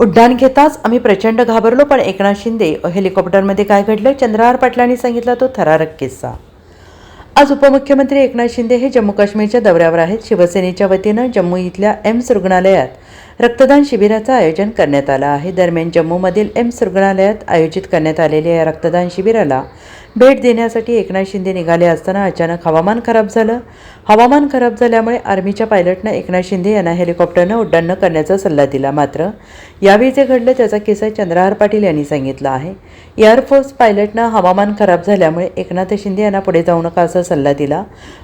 उड्डाण घेताच आम्ही प्रचंड घाबरलो पण एकनाथ शिंदे हेलिकॉप्टरमध्ये काय घडलं चंद्रहार पाटलांनी सांगितला तो थरारक किस्सा. आज उपमुख्यमंत्री एकनाथ शिंदे हे जम्मू काश्मीरच्या दौऱ्यावर आहेत. शिवसेनेच्या वतीनं जम्मू इथल्या एम्स रुग्णालयात रक्तदान शिबिराचं आयोजन करण्यात आलं आहे. दरम्यान जम्मूमधील एम्स रुग्णालयात आयोजित करण्यात आलेल्या या रक्तदान शिबिराला भेट देण्यासाठी एकनाथ शिंदे निघाले असताना अचानक हवामान खराब झालं. हवामान खराब झाल्यामुळे आर्मीच्या पायलटनं एकनाथ शिंदे यांना हेलिकॉप्टरनं उड्डाण करण्याचा सल्ला दिला. मात्र यावेळी जे घडलं त्याचा किस्सा चंद्रहार पाटील यांनी सांगितला आहे. एअरफोर्स पायलटनं हवामान खराब झाल्यामुळे एकनाथ शिंदे यांना पुढे जाऊ नका असा सल्ला दिला.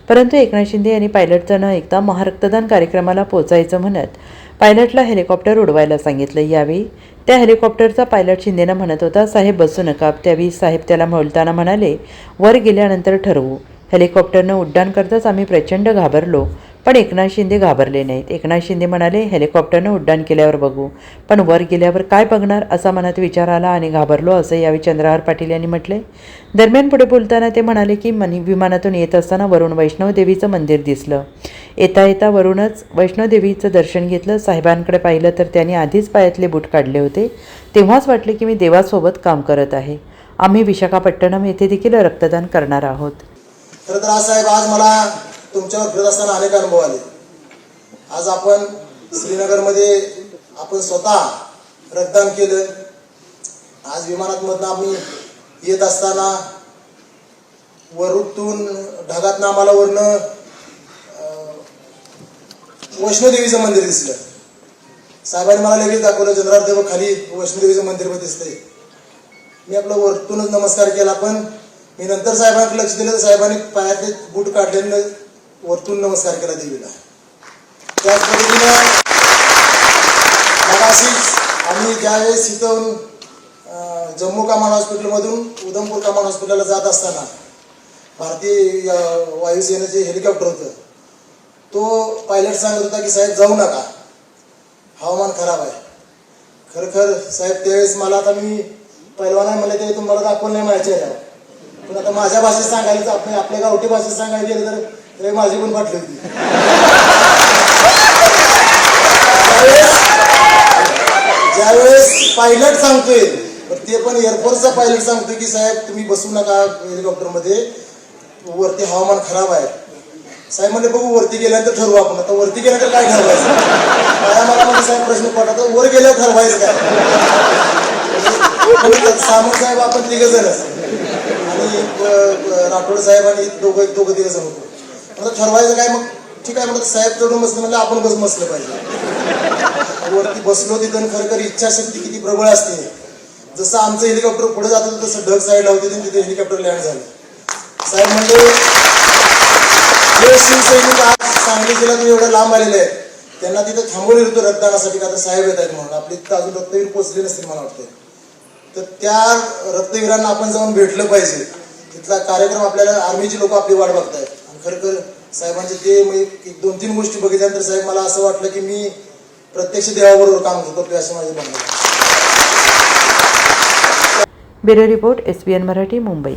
परंतु एकनाथ शिंदे यांनी पायलटचं न ऐकता महारक्तदान कार्यक्रमाला पोचायचं म्हणत पायलटला हेलिकॉप्टर उडवायला सांगितलं. यावेळी त्या हेलिकॉप्टरचा पायलट शिंदेनं म्हणत होता साहेब बसू नका. त्यावेळी साहेब त्याला बोलताना म्हणाले वर गेल्यानंतर ठरवू. हेलिकॉप्टरनं उड्डाण करताच आम्ही प्रचंड घाबरलो. पण एकनाथ शिंदे घाबरले नाहीत. एकनाथ शिंदे म्हणाले हेलिकॉप्टरनं उड्डाण केल्यावर बघू. पण वर गेल्यावर काय बघणार? असा मनात विचार आला आणि घाबरलो असं यावेळी चंद्रहार पाटील यांनी म्हटले. दरम्यान पुढे बोलताना ते म्हणाले की मनी विमानातून येत असताना वरून वैष्णवदेवीचं मंदिर दिसलं. येता येता वरूनच वैष्णवदेवीचं दर्शन घेतलं. साहेबांकडे पाहिलं तर त्यांनी आधीच पायातले बूट काढले होते. तेव्हाच वाटले की मी देवासोबत काम करत आहे. आम्ही विशाखापट्टणम येथे देखील रक्तदान करणार आहोत. खरं तर आज मला तुमच्यावर फिरत असताना अनेक अनुभव आले. आज आपण श्रीनगरमध्ये आपण स्वतः रक्तदान केलं. आज विमानातमधनं आम्ही येत असताना वरुतून ढगातनं आम्हाला वरनं वैष्णोदेवीचं मंदिर दिसलं. साहेबांनी मला लगेच दाखवलं चंद्रार देव खाली वैष्णोदेवीचं मंदिर पण दिसतंय. मी आपलं वरतूनच नमस्कार केला पण मी नंतर साहेबांकडे लक्ष दिलं तर साहेबांनी पायातले बूट काढल्यानं वरतून नमस्कार केला देवीला. त्याच पद्धतीनं मगाशीच आम्ही ज्यावेळेस इथून जम्मू कमान हॉस्पिटलमधून उधमपूर कमान हॉस्पिटलला जात असताना भारतीय वायुसेनेचे हेलिकॉप्टर होतं तो पायलट सांगत होता की साहेब जाऊ नका. हवामान खराब आहे. खरखर साहेब त्यावेळेस मला आता मी पहिलवान आहे मला ते तुम्हाला दाखवून नाही माहिती आहे पण आता माझ्या भाषेत सांगायला आपल्या आपल्या गावठी भाषेत सांगायला गेलं तर ते माझी पण वाटली होती. ज्यावेळेस पायलट सांगतोय ते पण एअरफोर्सचा पायलट सांगतोय की साहेब तुम्ही बसू नका हेलिकॉप्टरमध्ये वरती हवामान खराब आहे. साहेब म्हणजे बघू वरती गेल्यानंतर ठरवू आपण. आता वरती गेल्यानंतर काय ठरवायचं? मला मला म्हणजे साहेब प्रश्न पडला तर वर गेल्यावर ठरवायचं काय? म्हणजे सामंत साहेब आपण तिघ जण आणि राठोड साहेब आणि दोघं दोघं तिघ जण होतो. आता ठरवायचं काय मग? ठीक आहे म्हणत साहेब चढून बसले म्हणजे आपण बस बसलं पाहिजे. वरती बसलो तिथं खरं खर इच्छाशक्ती किती प्रबळ असते. जसं आमचं हेलिकॉप्टर पुढे जात होतं तसं ढग साईडला होते आणि तिथे हेलिकॉप्टर लँड झालं. साहेब म्हणजे जे शिवसैनिक आज सांगली जिल्ह्यातून एवढं लांब आलेले आहेत त्यांना तिथं थांबवले होतं रक्तदानासाठी का तर साहेब येत आहेत म्हणून. आपली तिथं अजून रक्तवीर पोचले नसतील मला वाटतं तर त्या रक्तवीरांना आपण जाऊन भेटलं पाहिजे. तिथला कार्यक्रम आपल्याला आर्मीची लोक आपली वाट बघतायत. खरखर खरं साहेबांचे ते म्हणजे एक दोन तीन गोष्टी बघितल्यानंतर साहेब मला असं वाटलं की मी प्रत्यक्ष देवाबरोबर काम करतो असं माझं म्हणणं bureau report S N Marathi Mumbai.